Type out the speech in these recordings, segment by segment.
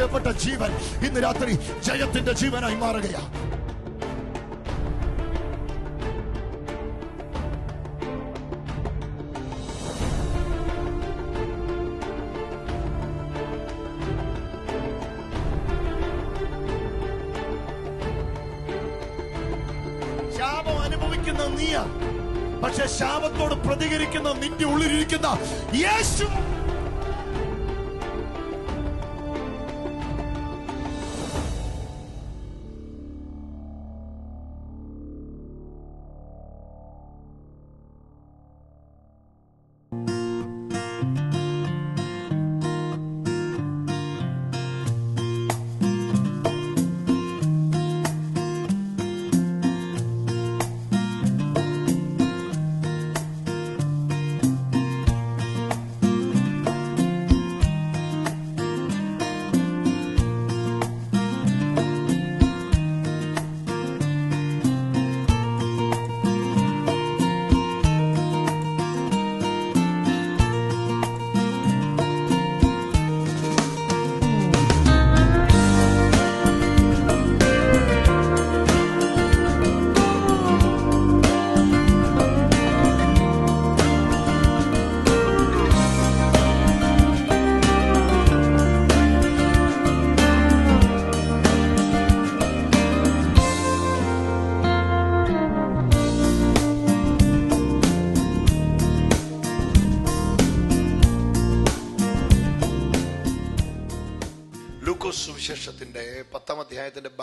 പരാജയപ്പെട്ട ജീവൻ ഇന്ന് രാത്രി ജയത്തിന്റെ ജീവനായി മാറുകയാ. പക്ഷെ ശാപത്തോട് പ്രതികരിക്കുന്ന നിന്റെ ഉള്ളിലിരിക്കുന്ന യേശു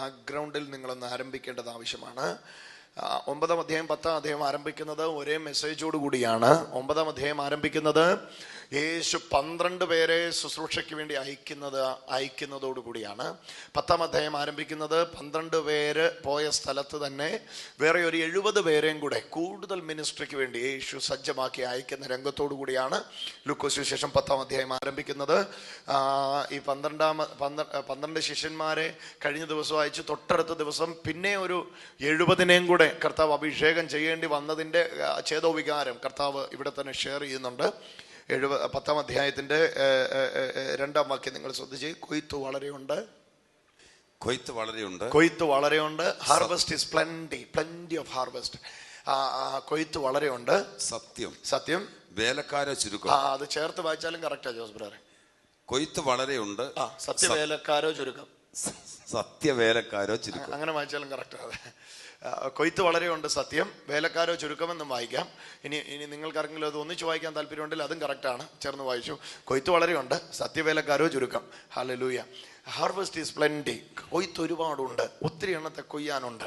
ബാക്ക്ഗ്രൗണ്ടിൽ നിങ്ങളൊന്ന് ആരംഭിക്കേണ്ടത് ആവശ്യമാണ്. ഒമ്പതാം അധ്യായം പത്താം അധ്യായം ആരംഭിക്കുന്നത് ഒരേ മെസ്സേജോട് കൂടിയാണ്. ഒമ്പതാം അധ്യായം ആരംഭിക്കുന്നത് യേശു പന്ത്രണ്ട് പേരെ ശുശ്രൂഷയ്ക്ക് വേണ്ടി അയക്കുന്നത് അയക്കുന്നതോടു കൂടിയാണ്. പത്താം അധ്യായം ആരംഭിക്കുന്നത് പന്ത്രണ്ട് പേര് പോയ സ്ഥലത്ത് തന്നെ വേറെ ഒരു എഴുപത് പേരെയും കൂടെ കൂടുതൽ മിനിസ്ട്രിക്ക് വേണ്ടി യേശു സജ്ജമാക്കി അയക്കുന്ന രംഗത്തോടു കൂടിയാണ് ലൂക്കോസ് ശേഷം പത്താം അധ്യായം ആരംഭിക്കുന്നത്. ഈ പന്ത്രണ്ടാം പന്ത്ര- പന്ത്രണ്ട് ശിഷ്യന്മാരെ കഴിഞ്ഞ ദിവസം അയച്ചു. തൊട്ടടുത്ത ദിവസം പിന്നെ ഒരു എഴുപതിനെയും കൂടെ കർത്താവ് അഭിഷേകം ചെയ്യേണ്ടി വന്നതിന്റെ ചേതോവികാരം കർത്താവ് ഇവിടെ തന്നെ ഷെയർ ചെയ്യുന്നുണ്ട്. എഴുപ പത്താം അധ്യായത്തിന്റെ രണ്ടാം വാക്യം നിങ്ങൾ ശ്രദ്ധിച്ച്. കൊയ്ത്ത് വളരെയുണ്ട്. കൊയ്ത്ത് വളരെയുണ്ട്. കൊയ്ത്ത് വളരെയുണ്ട്. Harvest is plenty plenty of harvest കൊയ്ത്ത് വളരെയുണ്ട്. സത്യം. സത്യം. വേലക്കാരെ ചുരുക്കം. ആ അത് ചേർത്ത് വായിച്ചാലും കറക്റ്റാ ജോസ് ബ്രാറെ കൊയ്ത്ത് വളരെയുണ്ട്. ആ സത്യവേലക്കാരോ ചുരുക്കം. സത്യ സത്യവേലക്കാരോ ചുരുക്കം. അങ്ങനെ വായിച്ചാലും കറക്റ്റാ കൊയ്ത്ത് ഉണ്ട് സത്യം. വേലക്കാരോ ചുരുക്കമെന്നും വായിക്കാം. ഇനി ഇനി നിങ്ങൾക്കാർക്കെങ്കിലും അത് ഒന്നിച്ച് വായിക്കാൻ താല്പര്യമുണ്ടെങ്കിൽ അതും കറക്റ്റാണ് ചേർന്ന് വായിച്ചു. കൊയ്ത്ത് വളരെയുണ്ട് സത്യവേലക്കാരോ ചുരുക്കം. ഹാലലൂയ ഹാർവെസ്റ്റ് ഈസ് പ്ലെന്റി കൊയ്ത്ത് ഒരുപാടുണ്ട്. ഒത്തിരി എണ്ണത്തെ കൊയ്യാനുണ്ട്.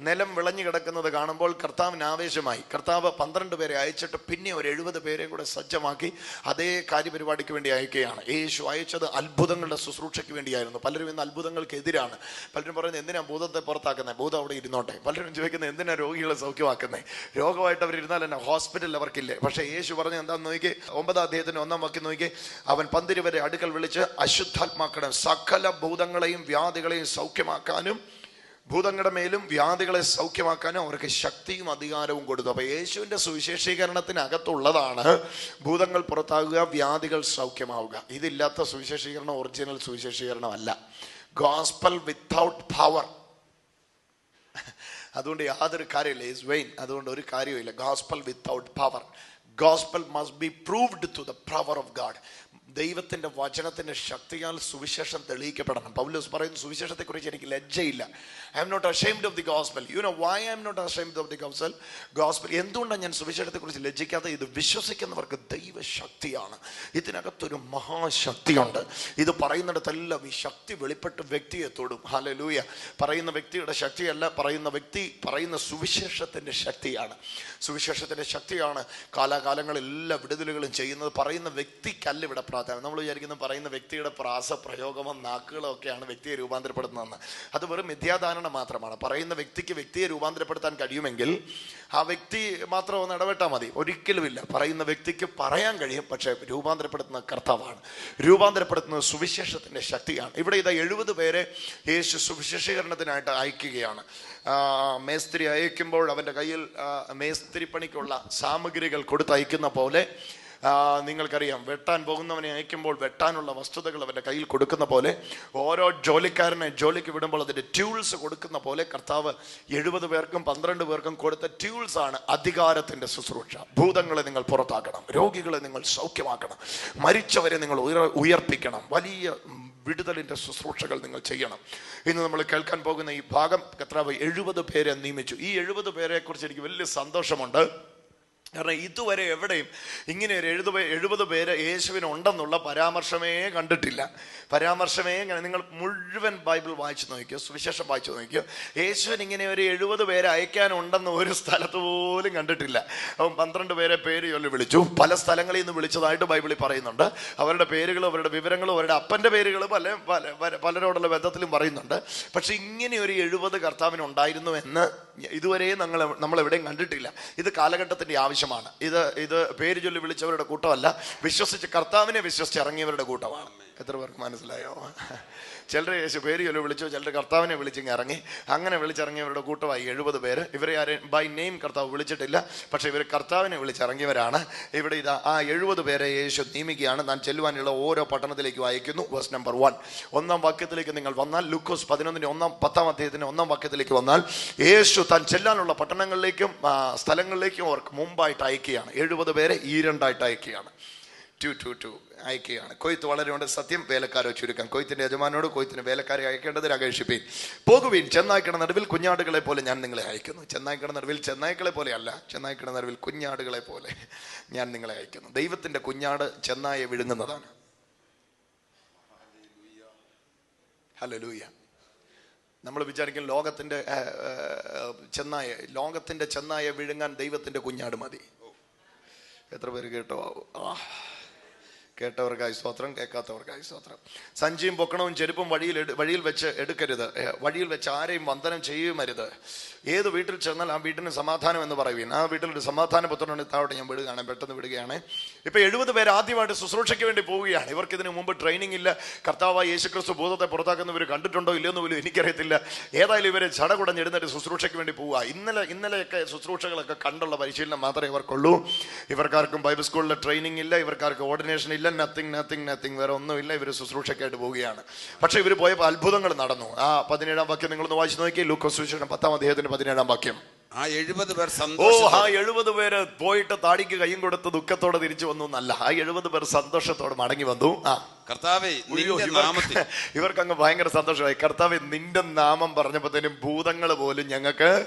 നിലം വിളഞ്ഞു കിടക്കുന്നത് കാണുമ്പോൾ കർത്താവിന് ആവേശമായി. കർത്താവ് പന്ത്രണ്ട് പേരെ അയച്ചിട്ട് പിന്നെ ഒരു എഴുപത് പേരെ കൂടെ സജ്ജമാക്കി അതേ കാര്യപരിപാടിക്ക് വേണ്ടി അയക്കുകയാണ്. യേശു അയച്ചത് അത്ഭുതങ്ങളുടെ ശുശ്രൂഷയ്ക്ക് വേണ്ടിയായിരുന്നു. പലരും ഇന്ന് അത്ഭുതങ്ങൾക്ക് എതിരാണ്. പലരും പറയുന്നത് എന്തിനാണ് ഭൂതത്തെ പുറത്താക്കുന്നത് ഭൂതം അവിടെ ഇരുന്നോട്ടെ. പലരും ചോദിക്കുന്നത് എന്തിനാണ് രോഗികളെ സൗഖ്യമാക്കുന്നത് രോഗമായിട്ട് അവർ ഇരുന്നാൽ തന്നെ ഹോസ്പിറ്റലിൽ അവർക്കില്ലേ? പക്ഷേ യേശു പറഞ്ഞ എന്താണെന്ന് നോക്കി ഒമ്പതാം അദ്ദേഹത്തിന് ഒന്നാം വാക്കി നോക്കി അവൻ പന്തിരി വരെ അടുക്കൽ വിളിച്ച് അശുദ്ധാത്മാക്കണം സകല ഭൂതങ്ങളെയും വ്യാധികളെയും സൗഖ്യമാക്കാനും ഭൂതങ്ങളുടെ മേലും വ്യാധികളെ സൗഖ്യമാക്കാനും അവർക്ക് ശക്തിയും അധികാരവും കൊടുത്തു. അപ്പൊ യേശുവിന്റെ സുവിശേഷീകരണത്തിനകത്തുള്ളതാണ് ഭൂതങ്ങൾ പുറത്താകുക വ്യാധികൾ സൗഖ്യമാവുക. ഇതില്ലാത്ത സുവിശേഷീകരണം ഒറിജിനൽ സുവിശേഷീകരണം അല്ല ഗോസ്പൽ വിത്തൗട്ട് പവർ അതുകൊണ്ട് യാതൊരു കാര്യമില്ല. ഇസ് വെയിൻ അതുകൊണ്ട് ഒരു കാര്യമില്ല gospel without power gospel must be proved to the power of God ദൈവത്തിന്റെ വചനത്തിന്റെ ശക്തിയാൽ സുവിശേഷം തെളിയിക്കപ്പെടണം. പൗലോസ് പറയുന്നു സുവിശേഷത്തെക്കുറിച്ച് എനിക്ക് ലജ്ജയില്ല. I'm not ashamed of the gospel you know why I'm not ashamed of the gospel gospel എന്തുകൊണ്ടാണ് ഞാൻ സുവിശേഷത്തെക്കുറിച്ച് ലജ്ജിക്കാതെ ഇത് വിശ്വസിക്കുന്നവർക്ക് ദൈവശക്തിയാണ്. ഇതിനകത്തൊരു മഹാശക്തിയുണ്ട്. ഇത് പറയുന്നിടത്തെല്ലാം ഈ ശക്തി വെളിപ്പെട്ട് വ്യക്തിയെ തൊടും. ഹലലൂയ പറയുന്ന വ്യക്തിയുടെ ശക്തിയല്ല പറയുന്ന വ്യക്തി പറയുന്ന സുവിശേഷത്തിന്റെ ശക്തിയാണ്. സുവിശേഷത്തിന്റെ ശക്തിയാണ് കാലാകാലങ്ങളിൽ എല്ലാ വിടുതലുകളും ചെയ്യുന്നത്. പറയുന്ന വ്യക്തിക്കല്ല ഇവിടെ പ്രാധാന്യം നമ്മൾ വിചാരിക്കുന്ന പറയുന്ന വ്യക്തിയുടെ പ്രാസ പ്രയോഗമോ നാക്കുകളോ ഒക്കെയാണ് വ്യക്തിയെ രൂപാന്തരപ്പെടുത്തുന്നതെന്ന്. അത് വെറും മിഥ്യാധാരണ മാത്രമാണ്. പറയുന്ന വ്യക്തിക്ക് വ്യക്തിയെ രൂപാന്തരപ്പെടുത്താൻ കഴിയുമെങ്കിൽ ആ വ്യക്തി മാത്രം ഒന്ന് ഇടപെട്ടാൽ മതി. ഒരിക്കലുമില്ല പറയുന്ന വ്യക്തിക്ക് പറയാൻ കഴിയും പക്ഷേ രൂപാന്തരപ്പെടുത്തുന്ന കർത്താവാണ്. രൂപാന്തരപ്പെടുത്തുന്നത് സുവിശേഷത്തിന്റെ ശക്തിയാണ്. ഇവിടെ ഇതാ എഴുപത് പേരെ യേശു സുവിശേഷീകരണത്തിനായിട്ട് അയക്കുകയാണ്. മേസ്ത്രി അയക്കുമ്പോൾ അവന്റെ കയ്യിൽ മേസ്ത്രി പണിക്കുള്ള സാമഗ്രികൾ കൊടുത്തയക്കുന്ന പോലെ നിങ്ങൾക്കറിയാം വെട്ടാൻ പോകുന്നവനെ അയക്കുമ്പോൾ വെട്ടാനുള്ള വസ്തുതകൾ അവന്റെ കയ്യിൽ കൊടുക്കുന്ന പോലെ ഓരോ ജോലിക്കാരനെ ജോലിക്ക് വിടുമ്പോൾ അതിന്റെ ട്യൂൾസ് കൊടുക്കുന്ന പോലെ കർത്താവ് എഴുപത് പേർക്കും പന്ത്രണ്ട് പേർക്കും കൊടുത്ത ട്യൂൾസ് ആണ് അധികാരത്തിന്റെ ശുശ്രൂഷ. ഭൂതങ്ങളെ നിങ്ങൾ പുറത്താക്കണം രോഗികളെ നിങ്ങൾ സൗഖ്യമാക്കണം മരിച്ചവരെ നിങ്ങൾ ഉയർ ഉയർപ്പിക്കണം വലിയ വിടുതലിന്റെ ശുശ്രൂഷകൾ നിങ്ങൾ ചെയ്യണം. ഇന്ന് നമ്മൾ കേൾക്കാൻ പോകുന്ന ഈ ഭാഗം കർത്താവ് എഴുപത് പേരെ നിയമിച്ചു. ഈ എഴുപത് പേരെക്കുറിച്ച് എനിക്ക് വലിയ സന്തോഷമുണ്ട്. കാരണം ഇതുവരെ എവിടെയും ഇങ്ങനെ ഒരു എഴുപത് എഴുപത് പേര് യേശുവിന് ഉണ്ടെന്നുള്ള പരാമർശമേ കണ്ടിട്ടില്ല. പരാമർശമേ നിങ്ങൾ മുഴുവൻ ബൈബിൾ വായിച്ചു നോക്കിയോ സുവിശേഷം വായിച്ചു നോക്കിയോ യേശുവിന് ഇങ്ങനെ ഒരു എഴുപത് പേരെ അയക്കാനുണ്ടെന്ന് ഒരു സ്ഥലത്ത് പോലും കണ്ടിട്ടില്ല. അവൻ പന്ത്രണ്ട് പേരെ പേര് ചൊല്ലി വിളിച്ചു. പല സ്ഥലങ്ങളിൽ നിന്ന് വിളിച്ചതായിട്ട് ബൈബിളിൽ പറയുന്നുണ്ട്. അവരുടെ പേരുകളും അവരുടെ വിവരങ്ങളും അവരുടെ അപ്പന്റെ പേരുകളും പല പല പല- പലരോടുള്ള ബന്ധത്തിലും പറയുന്നുണ്ട്. പക്ഷെ ഇങ്ങനെ ഒരു എഴുപത് കർത്താവിന് ഉണ്ടായിരുന്നു എന്ന് ഇതുവരെയും നമ്മൾ എവിടെയും കണ്ടിട്ടില്ല. ഇത് കാലഘട്ടത്തിന്റെ ആവശ്യമാണ് ഇത് ഇത് പേര് ചൊല്ലി വിളിച്ചവരുടെ കൂട്ടമല്ല. വിശ്വസിച്ച് കർത്താവിനെ വിശ്വസിച്ച് ഇറങ്ങിയവരുടെ കൂട്ടമാണ്. എത്ര പേർക്ക് മനസ്സിലായോ? ചിലർ യേശു പേര് ചൊല്ലി വിളിച്ചു ചിലർ കർത്താവിനെ വിളിച്ചിങ്ങ് ഇറങ്ങി. അങ്ങനെ വിളിച്ചിറങ്ങിയവരുടെ കൂട്ടമായി എഴുപത് പേര്. ഇവരെ ആരെയും ബൈ നെയിം കർത്താവ് വിളിച്ചിട്ടില്ല. പക്ഷെ ഇവർ കർത്താവിനെ വിളിച്ചിറങ്ങിയവരാണ്. ഇവിടെ ഇതാ ആ എഴുപത് പേരെ യേശു നിയമിക്കുകയാണ്. താൻ ചെല്ലുവാനുള്ള ഓരോ പട്ടണത്തിലേക്കും അയക്കുന്നു വേഴ്സ് നമ്പർ വൺ ഒന്നാം വാക്യത്തിലേക്ക് നിങ്ങൾ വന്നാൽ ലൂക്കോസ് പതിനൊന്നിന് ഒന്നാം പത്താം അധ്യായത്തിന് ഒന്നാം വാക്യത്തിലേക്ക് വന്നാൽ യേശു താൻ ചെല്ലാനുള്ള പട്ടണങ്ങളിലേക്കും സ്ഥലങ്ങളിലേക്കും അവർക്ക് മുമ്പായിട്ട് അയക്കുകയാണ്. എഴുപത് പേരെ ഈരണ്ടായിട്ട് രണ്ടായിട്ട് അയക്കുകയാണ്. ടു ടു ടു അയക്കുകയാണ്. കൊയ്ത്ത് വളരെ ഉണ്ട് സത്യം വേലക്കാരോ ചുരുക്കം. കൊയ്ത്തിന്റെ യജമാനോട് കൊയ്ത്തിന് വേലക്കാരെ അയക്കേണ്ടതിൽ അപേക്ഷിപ്പീൻ. പോകുവീൻ ചെന്നായ്ക്കട നടുവിൽ കുഞ്ഞാടുകളെ പോലെ ഞാൻ നിങ്ങളെ അയക്കുന്നു. ചെന്നായ്ക്കട നടുവിൽ ചെന്നായ്ക്കളെ പോലെ അല്ല ചെന്നായ്ക്കട നടുവിൽ കുഞ്ഞാടുകളെ പോലെ ഞാൻ നിങ്ങളെ അയക്കുന്നു. ദൈവത്തിന്റെ കുഞ്ഞാട് ചെന്നായെ വിഴുങ്ങുന്നതാണ്. Hello hallelujah. നമ്മൾ വിചാരിക്കും ആ, ചെന്നായ ലോകത്തിന്റെ ചെന്നായ വിഴുങ്ങാൻ ദൈവത്തിന്റെ കുഞ്ഞാട് മതി. എത്ര പേര് കേട്ടോ? ആ കേട്ടവർക്കായി സ്തോത്രം കേൾക്കാത്തവർക്കായി സ്തോത്രം. സഞ്ചിയും പൊക്കണവും ചെരുപ്പും വഴിയിൽ വഴിയിൽ വെച്ച് എടുക്കരുത്. വഴിയിൽ വെച്ച് ആരെയും വന്ദനം ചെയ്യുമരുത്. ഏത് വീട്ടിൽ ചെന്നാൽ ആ വീട്ടിന് സമാധാനം എന്ന് പറയുവീൻ. ആ വീട്ടിൽ ഒരു സമാധാന പുത്രനുണ്ട്. താഴോട്ട് ഞാൻ വിടുകയാണ് പെട്ടെന്ന് വിടുകയാണ്. ഇപ്പൊ എഴുപത് പേർ ആദ്യമായിട്ട് ശുശ്രൂഷയ്ക്ക് വേണ്ടി പോവുകയാണ്. ഇവർക്ക് ഇതിനു മുമ്പ് ട്രെയിനിങ് ഇല്ല. കർത്താവായ യേശുക്രിസ്തു ഭൂതത്തെ പുറത്താക്കുന്നവർ കണ്ടിട്ടുണ്ടോ ഇല്ലയോ എന്ന് പോലും എനിക്കറിയത്തില്ല. ഏതായാലും ഇവരെ ചടകുടഞ്ഞെടുന്നിട്ട് ശുശ്രൂഷയ്ക്ക് വേണ്ടി പോവുക. ഇന്നലെ ഇന്നലെയൊക്കെ ശുശ്രൂഷകളൊക്കെ കണ്ടുള്ള പരിശീലനം മാത്രമേ ഇവർക്കുള്ളൂ. ഇവർക്കാർക്കും ബൈബിൾ സ്കൂളിലെ ട്രെയിനിങ് ഇല്ല. ഇവർക്കാർക്ക് ഓർഡിനേഷൻ ഇല്ല. നത്തിങ് നത്തിങ് നത്തിങ് വേറെ ഒന്നുമില്ല. ഇവർ ശുശ്രൂഷയ്ക്കായിട്ട് പോവുകയാണ്. പക്ഷെ ഇവർ പോയപ്പോൾ അത്ഭുതങ്ങൾ നടന്നു. ആ പതിനേഴാം വാക്യം നിങ്ങളൊന്ന് വായിച്ചു നോക്കി ലൂക്കോസ് സുവിശേഷം പത്താം അദ്ദേഹത്തിന് പതിനേഴാം വാക്യം. ആ എഴുപത് പേർ ഓ ആ എഴുപത് പേര് പോയിട്ട് താടിക്ക് കയ്യും കൊടുത്ത് ദുഃഖത്തോടെ തിരിച്ചു വന്നു എന്നല്ല. ആ എഴുപത് പേർ സന്തോഷത്തോടെ മടങ്ങി വന്നു. ആ. കർത്താവേ നാമത്തിൽ ഇവർക്ക് അങ്ങ് ഭയങ്കര സന്തോഷമായി. കർത്താവെ നിന്റെ നാമം പറഞ്ഞപ്പോഴത്തേനും ഭൂതങ്ങൾ പോലും ഞങ്ങൾക്ക്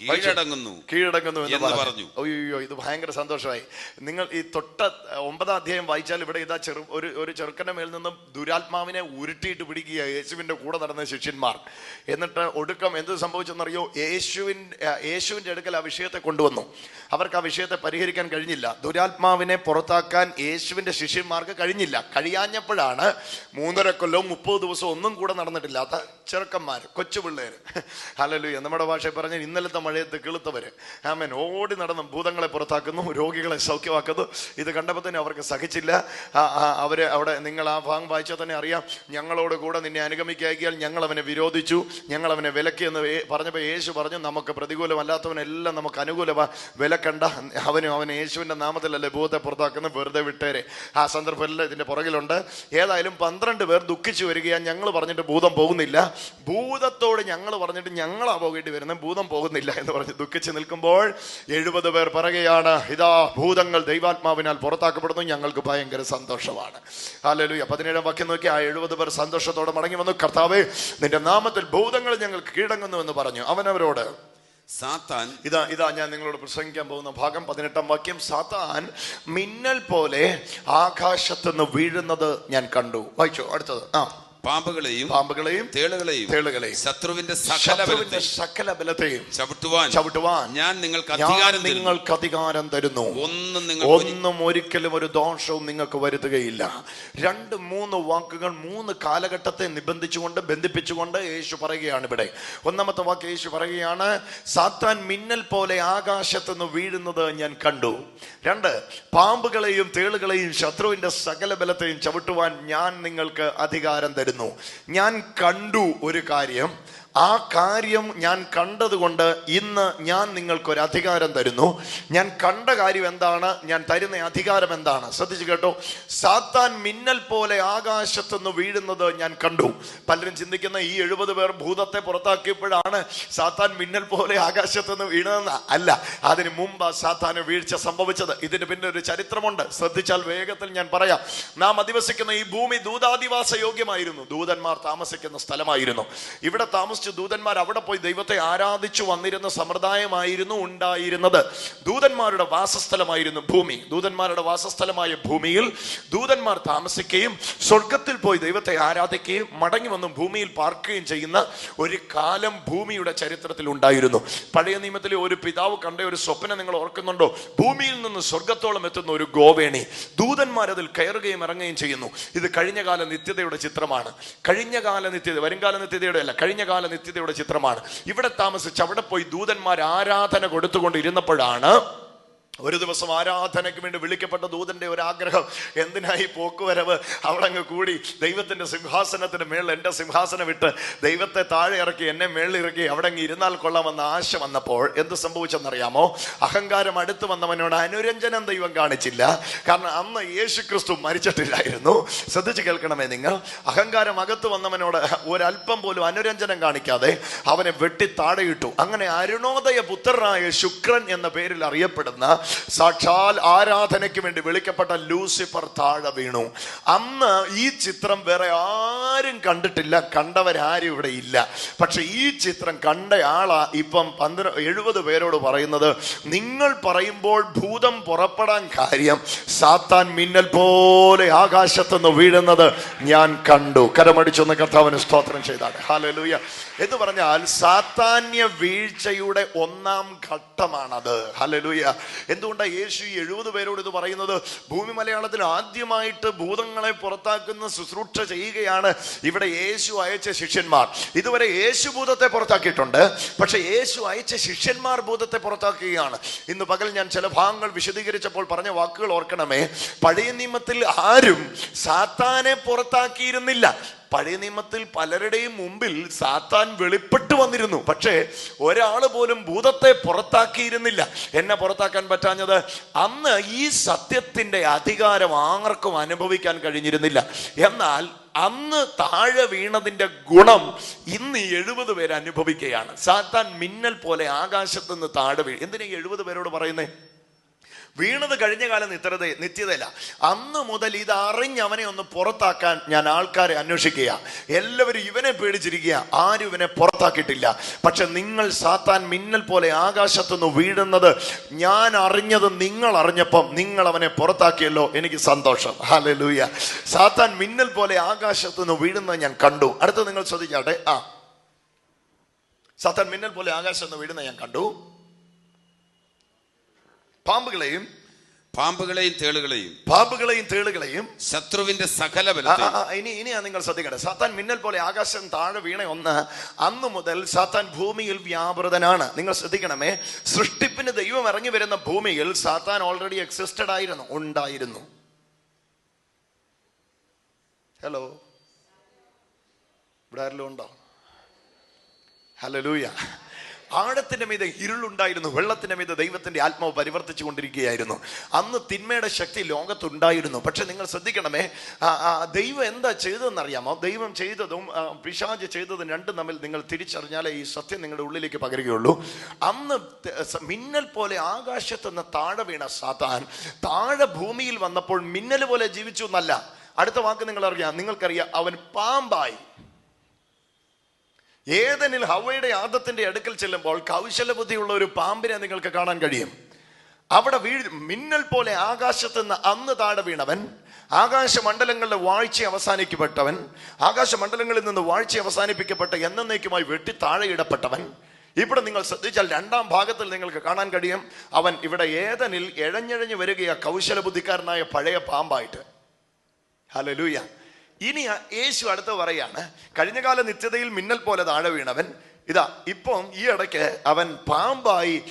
കീഴടങ്ങുന്നു കീഴടങ്ങുന്നു എന്ന് പറഞ്ഞു. അയ്യോ ഇത് ഭയങ്കര സന്തോഷമായി. നിങ്ങൾ ഈ തൊട്ട ഒമ്പതാം അധ്യായം വായിച്ചാൽ ഇവിടെ ഇതാ ചെറു ഒരു ഒരു ചെറുക്കന്റെ മേൽ നിന്നും ദുരാത്മാവിനെ ഉരുട്ടിയിട്ട് പിടിക്കുക യേശുവിന്റെ കൂടെ നടന്ന ശിഷ്യന്മാർ. എന്നിട്ട് ഒടുക്കം എന്ത് സംഭവിച്ചെന്നറിയോ? യേശുവിൻ യേശുവിന്റെ അടുക്കൽ ആ വിഷയത്തെ കൊണ്ടുവന്നു. അവർക്ക് ആ വിഷയത്തെ പരിഹരിക്കാൻ കഴിഞ്ഞില്ല. ദുരാത്മാവിനെ പുറത്താക്കാൻ യേശുവിന്റെ ശിഷ്യന്മാർക്ക് കഴിഞ്ഞില്ല. കഴിയാഞ്ഞപ്പോഴാണ് മൂന്നര കൊല്ലവും മുപ്പത് ദിവസവും ഒന്നും കൂടെ നടന്നിട്ടില്ലാത്ത ചെറുക്കന്മാർ കൊച്ചു പിള്ളേർ ഹലലുയ നമ്മുടെ ഭാഷയിൽ പറഞ്ഞ ഇന്നലത്തെ മഴയത്ത് കിളുത്തവര്. ആമേൻ. ഓടി നടന്ന് ഭൂതങ്ങളെ പുറത്താക്കുന്നു രോഗികളെ സൗഖ്യമാക്കുന്നു. ഇത് കണ്ടപ്പോൾ തന്നെ അവർക്ക് സഹിച്ചില്ല. ആ, അവിടെ നിങ്ങൾ ആ ഭാഗം വായിച്ചാൽ തന്നെ അറിയാം. ഞങ്ങളോട് കൂടെ നിന്നെ അനുഗമിക്കാക്കിയാൽ ഞങ്ങൾ അവനെ വിരോധിച്ചു. ഞങ്ങൾ അവനെ വിലക്കി എന്ന് പറഞ്ഞപ്പോൾ യേശു പറഞ്ഞു നമുക്ക് പ്രതികൂലമല്ലാത്തവനെല്ലാം നമുക്ക് അനുകൂലമാണ് വിലക്കണ്ട. അവനും അവൻ യേശുവിന്റെ നാമത്തിലല്ലേ ഭൂതത്തെ പുറത്താക്കുന്ന? വെറുതെ വിട്ടേരെ. ആ സന്ദർഭത്തിൽ ഇതിന്റെ പുറകിലുണ്ട്. ഏതായാലും പന്ത്രണ്ട് പേർ ദുഃഖിച്ചു വരികയാണ്. ഞങ്ങൾ പറഞ്ഞിട്ട് ഭൂതം പോകുന്നില്ല. ഭൂതത്തോട് ഞങ്ങൾ പറഞ്ഞിട്ട് ഞങ്ങളാ പോകേണ്ടി വരുന്നത്. ഭൂതം പോകുന്നില്ല. എന്ന് പറഞ്ഞ് ദുഃഖിച്ച് നിൽക്കുമ്പോൾ എഴുപത് പേർ പറയുകയാണ് ഇതാ ഭൂതങ്ങൾ ദൈവാത്മാവിനാൽ പുറത്താക്കപ്പെടുന്നു ഞങ്ങൾക്ക് ഭയങ്കര സന്തോഷമാണ്. ഹാലലൂയ പതിനേഴാം വാക്യം നോക്കി ആ എഴുപത് പേർ സന്തോഷത്തോടെ മടങ്ങി വന്നു. കർത്താവ് നിന്റെ നാമത്തിൽ ഭൂതങ്ങൾ ഞങ്ങൾക്ക് കീഴടങ്ങുന്നു എന്ന് പറഞ്ഞു. അവനവരോട് സാത്താൻ ഇതാ ഇതാ ഞാൻ നിങ്ങളോട് പ്രസംഗിക്കാൻ പോകുന്ന ഭാഗം പതിനെട്ടാം വാക്യം സാത്താൻ മിന്നൽ പോലെ ആകാശത്തുനിന്ന് വീഴുന്നത് ഞാൻ കണ്ടു. വായിച്ചു അടുത്തത്. ആ. പാമ്പുകളെയും പാമ്പുകളെയും തേളുകളെയും തേളുകളെയും ശത്രുവിന്റെ ശത്രുവിന്റെ സകല ബലത്തെയും ചവിട്ടുവാൻ ചവിട്ടുവാൻ ഞാൻ നിങ്ങൾക്ക് അധികാരം തരുന്നു. നിങ്ങൾക്ക് അധികാരം തരുന്നു. ഒന്നും നിങ്ങൾ ഒന്നും ഒരിക്കലും ഒരു ദോഷവും നിങ്ങൾക്ക് വരുത്തുകയില്ല. രണ്ട് മൂന്ന് വാക്കുകൾ മൂന്ന് കാലഘട്ടത്തെ നിബന്ധിച്ചുകൊണ്ട് ബന്ധിപ്പിച്ചുകൊണ്ട് യേശു പറയുകയാണ് ഇവിടെ. ഒന്നാമത്തെ വാക്ക് യേശു പറയുകയാണ് സാത്താൻ മിന്നൽ പോലെ ആകാശത്തുനിന്ന് വീഴുന്നത് ഞാൻ കണ്ടു. രണ്ട് പാമ്പുകളെയും തേളുകളെയും ശത്രുവിന്റെ സകല ബലത്തെയും ചവിട്ടുവാൻ ഞാൻ നിങ്ങൾക്ക് അധികാരം തരുന്നു. ഞാൻ കണ്ടു ഒരു കാര്യം. ആ കാര്യം ഞാൻ കണ്ടതുകൊണ്ട് ഇന്ന് ഞാൻ നിങ്ങൾക്കൊരു അധികാരം തരുന്നു. ഞാൻ കണ്ട കാര്യം എന്താണ്? ഞാൻ തരുന്ന അധികാരം എന്താണ്? ശ്രദ്ധിച്ചു കേട്ടോ. സാത്താൻ മിന്നൽ പോലെ ആകാശത്തുനിന്ന് വീഴുന്നത് ഞാൻ കണ്ടു. പലരും ചിന്തിക്കുന്ന ഈ എഴുപത് പേർ ഭൂതത്തെ പുറത്താക്കിയപ്പോഴാണ് സാത്താൻ മിന്നൽ പോലെ ആകാശത്തുനിന്ന് വീണതെന്ന്. അല്ല അതിന് മുമ്പ് സാത്താന് വീഴ്ച സംഭവിച്ചത്. ഇതിന് പിന്നെ ഒരു ചരിത്രമുണ്ട്. ശ്രദ്ധിച്ചാൽ വേഗത്തിൽ ഞാൻ പറയാം. നാം അധിവസിക്കുന്ന ഈ ഭൂമി ദൂതാധിവാസ യോഗ്യമായിരുന്നു ദൂതന്മാർ താമസിക്കുന്ന സ്ഥലമായിരുന്നു. ഇവിടെ താമസിച്ച ദൂതന്മാർ അവിടെ പോയി ദൈവത്തെ ആരാധിച്ചു വന്നിരുന്ന സമ്പ്രദായമായിരുന്നു ഉണ്ടായിരുന്നത്. ദൂതന്മാരുടെ വാസസ്ഥലമായിരുന്നു ഭൂമി. ദൂതന്മാരുടെ വാസസ്ഥലമായ ഭൂമിയിൽ ദൂതന്മാർ താമസിക്കുകയും സ്വർഗത്തിൽ പോയി ദൈവത്തെ ആരാധിക്കുകയും മടങ്ങി വന്ന് ഭൂമിയിൽ പാർക്കുകയും ചെയ്യുന്ന ഒരു കാലം ഭൂമിയുടെ ചരിത്രത്തിൽ ഉണ്ടായിരുന്നു. പഴയ നിയമത്തിലെ ഒരു പിതാവ് കണ്ട ഒരു സ്വപ്നം നിങ്ങൾ ഓർക്കുന്നുണ്ടോ? ഭൂമിയിൽ നിന്ന് സ്വർഗത്തോളം എത്തുന്ന ഒരു ഗോവേണി. ദൂതന്മാർ അതിൽ കയറുകയും ഇറങ്ങുകയും ചെയ്യുന്നു. ഇത് കഴിഞ്ഞകാല നിത്യതയുടെ ചിത്രമാണ്. കഴിഞ്ഞകാല നിത്യത വരുംകാല നിത്യതയുടെ അല്ല കഴിഞ്ഞ കാല നിത്യതയുടെ ചിത്രമാണ്. ഇവിടെ താമസിച്ച് അവിടെ പോയി ദൂതന്മാർ ആരാധന കൊടുത്തുകൊണ്ട് ഇരുന്നപ്പോഴാണ് ഒരു ദിവസം ആരാധനയ്ക്ക് വേണ്ടി വിളിക്കപ്പെട്ട ദൂതന്റെ ഒരു ആഗ്രഹം. എന്തിനായി പോക്കുവരവ് അവിടെ അങ്ങ് കൂടി ദൈവത്തിന്റെ സിംഹാസനത്തിന് മേളിൽ എന്റെ സിംഹാസനം വിട്ട് ദൈവത്തെ താഴെ ഇറക്കി എന്നെ മേളിൽ ഇറക്കി അവിടെ അങ്ങ് ഇരുന്നാൽ കൊള്ളാമെന്ന ആശ വന്നപ്പോൾ എന്ത് സംഭവിച്ചെന്നറിയാമോ? അഹങ്കാരം അടുത്ത് വന്നവനോട് അനുരഞ്ജനം ദൈവം കാണിച്ചില്ല. കാരണം അന്ന് യേശു ക്രിസ്തു മരിച്ചിട്ടില്ലായിരുന്നു. ശ്രദ്ധിച്ച് കേൾക്കണമേ നിങ്ങൾ. അഹങ്കാരം അകത്ത് വന്നവനോട് ഒരല്പം പോലും അനുരഞ്ജനം കാണിക്കാതെ അവനെ വെട്ടി താഴെയിട്ടു. അങ്ങനെ അരുണോദയ പുത്രനായ ശുക്രൻ എന്ന പേരിൽ അറിയപ്പെടുന്ന സാക്ഷാൽ ആരാധനയ്ക്ക് വേണ്ടി വിളിക്കപ്പെട്ട ലൂസിഫർ താഴെ വീണു. അന്ന് ഈ ചിത്രം വേറെ ആരും കണ്ടിട്ടില്ല കണ്ടവരാരും ഇവിടെ ഇല്ല. പക്ഷെ ഈ ചിത്രം കണ്ടയാളാ ഇപ്പം പന്ത്ര എഴുപത് പേരോട് പറയുന്നത് നിങ്ങൾ പറയുമ്പോൾ ഭൂതം പുറപ്പെടാൻ കാര്യം സാത്താൻ മിന്നൽ പോലെ ആകാശത്തുനിന്ന് വീഴുന്നത് ഞാൻ കണ്ടു. കരമടിച്ചൊന്ന് കർത്താവിന് സ്തോത്രം ചെയ്താണ് ഹാലലൂയ എന്ന് പറഞ്ഞാൽ സാത്താന്യ വീഴ്ചയുടെ ഒന്നാം ഘട്ടമാണത്. ഹലലൂയ എന്തുകൊണ്ടാണ് യേശു എഴുപത് പേരോട് ഇത് പറയുന്നത്? ഭൂമി മലയാളത്തിൽ ആദ്യമായിട്ട് ഭൂതങ്ങളെ പുറത്താക്കുന്ന ശുശ്രൂഷ ചെയ്യുകയാണ് ഇവിടെ യേശു അയച്ച ശിഷ്യന്മാർ. ഇതുവരെ യേശു ഭൂതത്തെ പുറത്താക്കിയിട്ടുണ്ട്. പക്ഷെ യേശു അയച്ച ശിഷ്യന്മാർ ഭൂതത്തെ പുറത്താക്കുകയാണ്. ഇന്ന് പകൽ ഞാൻ ചില ഭാഗങ്ങൾ വിശദീകരിച്ചപ്പോൾ പറഞ്ഞ വാക്കുകൾ ഓർക്കണമേ. പഴയ നിയമത്തിൽ ആരും സാത്താനെ പുറത്താക്കിയിരുന്നില്ല. പഴയ നിയമത്തിൽ പലരുടെയും മുമ്പിൽ സാത്താൻ വെളിപ്പെട്ട് വന്നിരുന്നു. പക്ഷേ ഒരാൾ പോലും ഭൂതത്തെ പുറത്താക്കിയിരുന്നില്ല. എന്നെ പുറത്താക്കാൻ പറ്റാഞ്ഞത് അന്ന് ഈ സത്യത്തിന്റെ അധികാരം ആർക്കും അനുഭവിക്കാൻ കഴിഞ്ഞിരുന്നില്ല. എന്നാൽ അന്ന് താഴെ വീണതിന്റെ ഗുണം ഇന്ന് എഴുപത് പേര് അനുഭവിക്കുകയാണ്. സാത്താൻ മിന്നൽ പോലെ ആകാശത്ത് നിന്ന് താഴെ വീഴും എന്തിനാ എഴുപത് പേരോട് പറയുന്നേ? വീണത് കഴിഞ്ഞ കാലം നിത്യത നിത്യതയില്ല. അന്ന് മുതൽ ഇത് അവനെ ഒന്ന് പുറത്താക്കാൻ ഞാൻ ആൾക്കാരെ അന്വേഷിക്കുക എല്ലാവരും ഇവനെ പേടിച്ചിരിക്കുക ആരും ഇവനെ പുറത്താക്കിയിട്ടില്ല. പക്ഷെ നിങ്ങൾ സാത്താൻ മിന്നൽ പോലെ ആകാശത്തുനിന്ന് വീഴുന്നത് ഞാൻ അറിഞ്ഞത് നിങ്ങൾ അറിഞ്ഞപ്പം നിങ്ങൾ അവനെ പുറത്താക്കിയല്ലോ. എനിക്ക് സന്തോഷം. ഹാലൂയ സാത്താൻ മിന്നൽ പോലെ ആകാശത്തുനിന്ന് വീഴുന്നത് ഞാൻ കണ്ടു. അടുത്ത നിങ്ങൾ ശ്രദ്ധിച്ചാട്ടെ? ആ. സാത്താൻ മിന്നൽ പോലെ ആകാശത്തുനിന്ന് വീഴുന്നത് ഞാൻ കണ്ടു. പാമ്പുകളെയും പാമ്പുകളെയും തേളുകളെയും പാമ്പുകളെയും തേളുകളെയും ശത്രുവിന്റെ സകല ഇനി ഇനിയാ നിങ്ങൾ ശ്രദ്ധിക്കട്ടെ സാത്താൻ മിന്നൽ പോലെ ആകാശം താഴെ വീണ ഒന്ന് അന്ന് മുതൽ സാത്താൻ ഭൂമിയിൽ വ്യാപൃതനാണ്. നിങ്ങൾ ശ്രദ്ധിക്കണമേ സൃഷ്ടിപ്പിന് ദൈവം ഇറങ്ങി വരുന്ന ഭൂമിയിൽ സാത്താൻ ഓൾറെഡി എക്സിസ്റ്റഡ് ആയിരുന്നു ഉണ്ടായിരുന്നു. ഹലോ ഇവിടെ ആരെല്ലാം ഉണ്ടോ? ഹലലൂയ ആഴത്തിന്റെ മീതെ ഇരുളുണ്ടായിരുന്നു വെള്ളത്തിന്റെ മീതെ ദൈവത്തിന്റെ ആത്മാവ് പരിവർത്തിച്ചു കൊണ്ടിരിക്കുകയായിരുന്നു. അന്ന് തിന്മയുടെ ശക്തി ലോകത്തുണ്ടായിരുന്നു. പക്ഷെ നിങ്ങൾ ശ്രദ്ധിക്കണമേ ദൈവം എന്താ ചെയ്തതെന്ന് അറിയാമോ ദൈവം ചെയ്തതും പിശാജ് ചെയ്തതും രണ്ടും തമ്മിൽ നിങ്ങൾ തിരിച്ചറിഞ്ഞാലേ ഈ സത്യം നിങ്ങളുടെ ഉള്ളിലേക്ക് പകരുകയുള്ളൂ. അന്ന് മിന്നൽ പോലെ ആകാശത്തുനിന്ന് താഴെ വീണ സാത്താൻ താഴെ ഭൂമിയിൽ വന്നപ്പോൾ മിന്നൽ പോലെ ജീവിച്ചു എന്നല്ല. അടുത്ത വാക്ക് നിങ്ങൾ അറിയാം നിങ്ങൾക്കറിയാം അവൻ പാമ്പായി. ഏതെനിൽ ഹവയുടെ ആദത്തിന്റെ അടുക്കൽ ചെല്ലുമ്പോൾ കൗശല ബുദ്ധിയുള്ള ഒരു പാമ്പിനെ നിങ്ങൾക്ക് കാണാൻ കഴിയും. അവിടെ വീഴ് മിന്നൽ പോലെ ആകാശത്ത് നിന്ന് അന്ന് താഴെ വീണവൻ ആകാശമണ്ഡലങ്ങളുടെ വാഴ്ച അവസാനിക്കപ്പെട്ടവൻ ആകാശമണ്ഡലങ്ങളിൽ നിന്ന് വാഴ്ച അവസാനിപ്പിക്കപ്പെട്ട എന്നേക്കുമായി വെട്ടി താഴെയിടപ്പെട്ടവൻ ഇവിടെ നിങ്ങൾ ശ്രദ്ധിച്ചാൽ രണ്ടാം ഭാഗത്തിൽ നിങ്ങൾക്ക് കാണാൻ കഴിയും. അവൻ ഇവിടെ ഏതനിൽ എഴഞ്ഞഴഞ്ഞു വരികയാ കൗശല ബുദ്ധിക്കാരനായ പഴയ പാമ്പായിട്ട്. ഹലലൂയ ഇനി യേശു അടുത്ത് പറയാണ് കഴിഞ്ഞ കാല നിത്യതയിൽ മിന്നൽ പോലെ താഴെ വീണവൻ. ഇതാ ഇപ്പം ഈ ഇടയ്ക്ക് അവൻ പാമ്പായി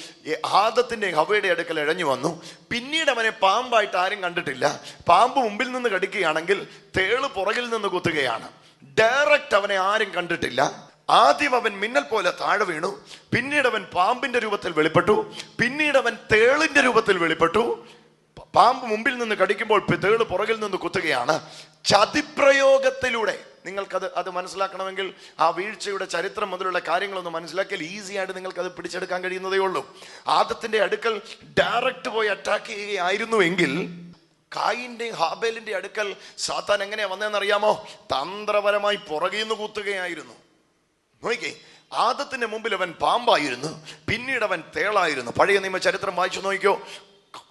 ആദത്തിന്റെ ഹവയുടെ അടുക്കൽ ഇഴഞ്ഞു വന്നു. പിന്നീട് അവനെ പാമ്പായിട്ട് ആരും കണ്ടിട്ടില്ല. പാമ്പ് മുമ്പിൽ നിന്ന് കടിക്കുകയാണെങ്കിൽ തേൾ പുറകിൽ നിന്ന് കുത്തുകയാണ്. ഡയറക്റ്റ് അവനെ ആരും കണ്ടിട്ടില്ല. ആദ്യം അവൻ മിന്നൽ പോലെ താഴെ വീണു. പിന്നീട് അവൻ പാമ്പിന്റെ രൂപത്തിൽ വെളിപ്പെട്ടു. പിന്നീട് അവൻ തേളിന്റെ രൂപത്തിൽ വെളിപ്പെട്ടു. പാമ്പ് മുമ്പിൽ നിന്ന് കടിക്കുമ്പോൾ തേൾ പുറകിൽ നിന്ന് കുത്തുകയാണ്. ചതിപ്രയോഗത്തിലൂടെ. നിങ്ങൾക്കത് അത് മനസ്സിലാക്കണമെങ്കിൽ ആ വീഴ്ചയുടെ ചരിത്രം മുതലുള്ള കാര്യങ്ങളൊന്ന് മനസ്സിലാക്കിയാൽ ഈസി ആയിട്ട് നിങ്ങൾക്ക് അത് പിടിച്ചെടുക്കാൻ കഴിയുന്നതേ ഉള്ളൂ. ആദത്തിന്റെ അടുക്കൽ ഡയറക്റ്റ് പോയി അറ്റാക്ക് ചെയ്യുകയായിരുന്നുവെങ്കിൽ കായിന്റെയും ഹാബേലിന്റെ അടുക്കൽ സാത്താൻ എങ്ങനെയാ വന്നതെന്ന് അറിയാമോ? തന്ത്രപരമായി പുറകിൽ നിന്ന് കൂത്തുകയായിരുന്നു. നോക്കിക്കേ ആദത്തിന്റെ മുമ്പിൽ അവൻ പാമ്പായിരുന്നു പിന്നീട് അവൻ തേളായിരുന്നു. പഴയ നിയമ ചരിത്രം വായിച്ചു നോക്കിക്കോ.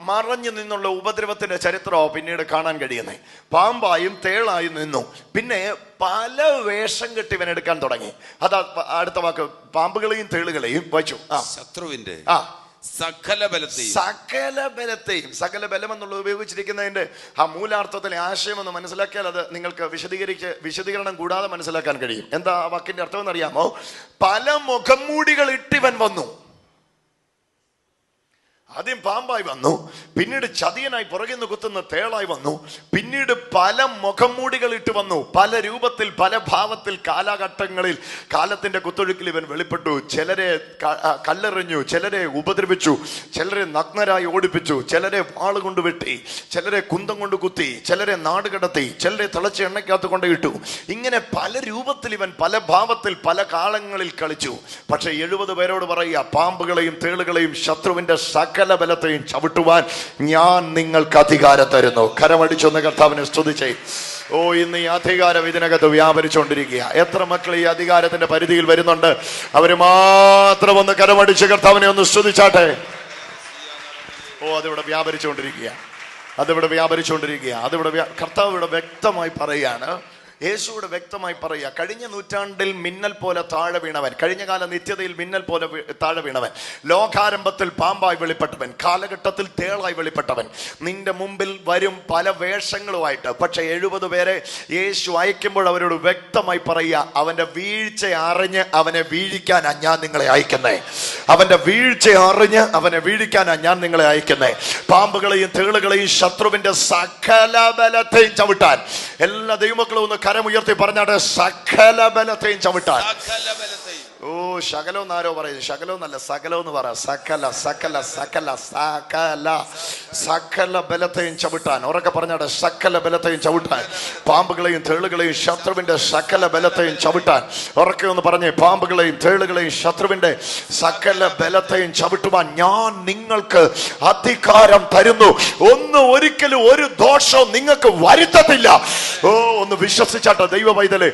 മറഞ്ഞു നിന്നുള്ള ഉപദ്രവത്തിന്റെ ചരിത്രമോ പിന്നീട് കാണാൻ കഴിയുന്നത് പാമ്പായും തേളായും നിന്നു. പിന്നെ പല വേഷം കെട്ടി ഇവൻ എടുക്കാൻ തുടങ്ങി. അതാ അടുത്ത വാക്ക്. പാമ്പുകളെയും തേളുകളെയും വായിച്ചു ആ. ശത്രുവിന്റെ ആ. സകല ബലത്തെയും സകല ബലത്തെയും സകല ബലം എന്നുള്ളത് ഉപയോഗിച്ചിരിക്കുന്നതിന്റെ ആ മൂലാർത്ഥത്തിലെ ആശയം എന്ന് മനസ്സിലാക്കിയാൽ അത് നിങ്ങൾക്ക് വിശദീകരിച്ച് വിശദീകരണം കൂടാതെ മനസ്സിലാക്കാൻ കഴിയും. എന്താ ആ വാക്കിന്റെ അർത്ഥം എന്നറിയാമോ പല മുഖംമൂടികൾ ഇട്ടിവൻ വന്നു. ആദ്യം പാമ്പായി വന്നു പിന്നീട് ചതിയനായി പുറകിൽ നിന്ന് കുത്തുന്ന തേളായി വന്നു പിന്നീട് പല മുഖംമൂടികൾ ഇട്ട് വന്നു പല രൂപത്തിൽ പല ഭാവത്തിൽ കാലഘട്ടങ്ങളിൽ. കാലത്തിന്റെ കുത്തൊഴുക്കിൽ ഇവൻ വെളിപ്പെട്ടു ചിലരെ കല്ലെറിഞ്ഞു ചിലരെ ഉപദ്രവിച്ചു ചിലരെ നഗ്നരായി ഓടിപ്പിച്ചു ചിലരെ വാൾ കൊണ്ട് വെട്ടി ചിലരെ കുന്തം കൊണ്ട് കുത്തി ചിലരെ നാട് കടത്തി ചിലരെ തിളച്ച എണ്ണയ്ക്കകത്ത് കൊണ്ട് ഇട്ടു. ഇങ്ങനെ പല രൂപത്തിൽ ഇവൻ പല ഭാവത്തിൽ പല കാലങ്ങളിൽ കളിച്ചു. പക്ഷെ എഴുപത് പേരോട് പറയുക പാമ്പുകളെയും തേളുകളെയും ശത്രുവിന്റെ സകല ബലത്തെയും ചവിട്ടുവാൻ ഞാൻ നിങ്ങൾക്ക് അധികാരം തരുന്നു. കരമടിച്ചൊന്ന് കർത്താവിനെ സ്തുതിച്ചേ ഓ ഇന്ന് ഈ അധികാരം ഇതിനകത്ത് വ്യാപരിച്ചുകൊണ്ടിരിക്കുക എത്ര മക്കൾ ഈ അധികാരത്തിന്റെ പരിധിയിൽ വരുന്നുണ്ട്? അവർ മാത്രം ഒന്ന് കരമടിച്ച് കർത്താവിനെ ഒന്ന് സ്തുതിച്ചാട്ടെ. ഓ അതിവിടെ വ്യാപരിച്ചുകൊണ്ടിരിക്കുക അതിവിടെ വ്യാപരിച്ചുകൊണ്ടിരിക്കുക അതിവിടെ കർത്താവ് ഇവിടെ വ്യക്തമായി പറയുകയാണ്. യേശുവിടെ വ്യക്തമായി പറയുക കഴിഞ്ഞ നൂറ്റാണ്ടിൽ മിന്നൽ പോലെ താഴെ വീണവൻ കഴിഞ്ഞ കാല നിത്യതയിൽ മിന്നൽ പോലെ താഴെ വീണവൻ ലോകാരംഭത്തിൽ പാമ്പായി വെളിപ്പെട്ടവൻ കാലഘട്ടത്തിൽ തേളായി വെളിപ്പെട്ടവൻ നിന്റെ മുമ്പിൽ വരും പല വേഷങ്ങളുമായിട്ട്. പക്ഷെ എഴുപത് പേരെ യേശു അയക്കുമ്പോൾ അവരോട് വ്യക്തമായി പറയുക അവന്റെ വീഴ്ച അറിഞ്ഞ് അവനെ വീഴിക്കാൻ ഞാൻ നിങ്ങളെ അയക്കുന്നേ. അവന്റെ വീഴ്ച അറിഞ്ഞ് അവനെ വീഴിക്കാൻ ഞാൻ നിങ്ങളെ അയക്കുന്നേ. പാമ്പുകളെയും തേളുകളെയും ശത്രുവിന്റെ സകല ബലത്തെയും ചവിട്ടാൻ എല്ലാ ദൈവമക്കളും ഒന്ന് കരമുയർത്തി പറഞ്ഞാട്ടെ സകല ബലത്തെയും ചവിട്ടാൻ. സകല ബലത്തെയും ഓ ശകലം എന്നാരോ പറയുന്നത് ശകലം എന്നല്ല സകലം എന്ന് പറ. സകല സകല സകല സകല സകല ബലത്തെയും ചവിട്ടാൻ. ഉറക്കെ പറഞ്ഞാട് സകല ബലത്തെയും ചവിട്ടാൻ. പാമ്പുകളെയും തേളുകളെയും ശത്രുവിന്റെ സകല ബലത്തെയും ചവിട്ടാൻ. ഉറക്കെ ഒന്ന് പറഞ്ഞേ പാമ്പുകളെയും തേളുകളെയും ശത്രുവിന്റെ സകല ബലത്തെയും ചവിട്ടുവാൻ ഞാൻ നിങ്ങൾക്ക് അധികാരം തരുന്നു. ഒന്ന് ഒരിക്കലും ഒരു ദോഷവും നിങ്ങൾക്ക് വരുത്തത്തില്ല. ഓ ഒന്ന് വിശ്വസിച്ചാട്ടെ ദൈവ പൈതൽ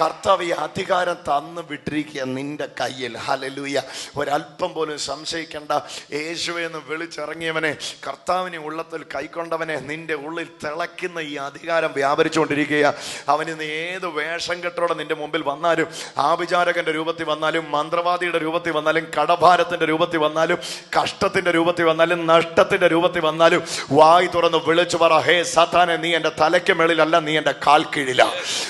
കർത്താവ് അധികാരം തന്നു വിട്ടിരിക്കുക നിന്റെ കയ്യിൽ. ഹലലൂയ ഒരല്പം പോലും സംശയിക്കേണ്ട. യേശുവെന്ന് വിളിച്ചിറങ്ങിയവനെ കർത്താവിനെ ഉള്ളത്തിൽ കൈക്കൊണ്ടവനെ നിന്റെ ഉള്ളിൽ തിളയ്ക്കുന്ന ഈ അധികാരം വ്യാപരിച്ചുകൊണ്ടിരിക്കുക അവനിന്ന് ഏത് വേഷം കെട്ടോടെ നിന്റെ മുമ്പിൽ വന്നാലും ആഭിചാരകന്റെ രൂപത്തിൽ വന്നാലും മന്ത്രവാദിയുടെ രൂപത്തിൽ വന്നാലും കടഭാരത്തിന്റെ രൂപത്തിൽ വന്നാലും കഷ്ടത്തിന്റെ രൂപത്തിൽ വന്നാലും നഷ്ടത്തിന്റെ രൂപത്തിൽ വന്നാലും വായി തുറന്ന് വിളിച്ചു പറ ഹേ സാത്താനെ നീ എന്റെ തലയ്ക്ക് മേളിലല്ല നീ എന്റെ കാൽ